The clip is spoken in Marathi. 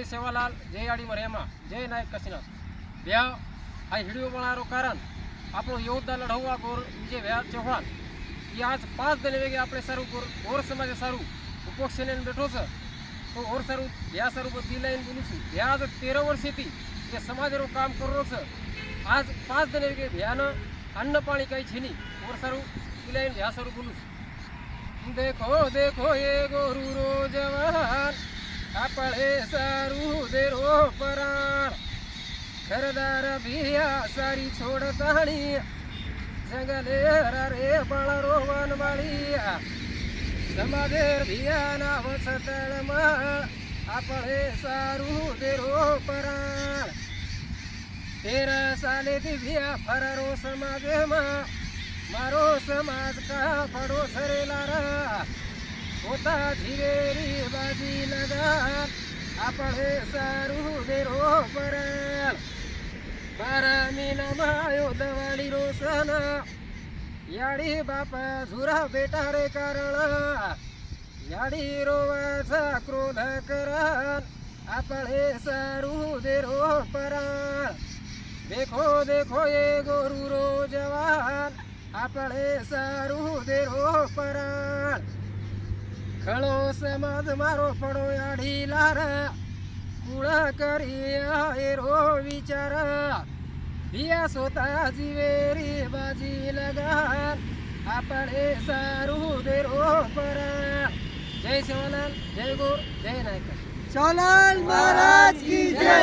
જય સેવાલાલ જય આડીમાં રેમા જય નાયક કસીનાથ વ્યા આ વિડીયો બનાવવાનું કારણ આપણું યોદ્ધા લડવવા ગોર વિજય વ્યા ચૌહાણ એ આજ પાંચ દિન વેગે આપણે સારું ગોર ગોર સમાજે સારું ઉપક્ષને બેઠો છે તો ઓર સારું વ્યા સારું બધી લઈને બોલું છું વ્યા આજે તેર વર્ષેથી એ સમાજનું કામ કરેલો છે આજ પાંચ દિન વેગે વ્યાના અન્ન પાણી કંઈ છે નહીં ઓર સારું એ લઈને વ્યા સારું બોલું છું દેખો દેખો એ ગોરુ રોજવાન आपळे सारू देरो रो पराण खरदार भिया सारी छोड कहाणी जंगले रे बळ रोवन बाळी समाधे भिया नाव छतळ मा आपळे सारू देरो रो तेरा साले दिव्या फरारो समाज मा मारो समाज का पड़ो सरेला रा होता झिरेरी बाजी लगान आपण हे सारू दे रो पराल बारा मीना मायो दवाडी रोसन याडी बापा झुरा बेटा रे कारण. याडी रोवाचा क्रोध करण आपण हे सारू दे रो पराल देखो देखो ये गोरु रो जवान आपण हे सारू दे रो पराल ખળો સમજ મારો પડો અઢી લારા કુળા કરી એરો વિચાર. હિયા સોતા જીવેરી બાજી લગા આપણે સારું દેરો પરાણ જય સેવાલાલ જય ગુરુ, જય નાયક. સોનલ મહારાજ કી જય.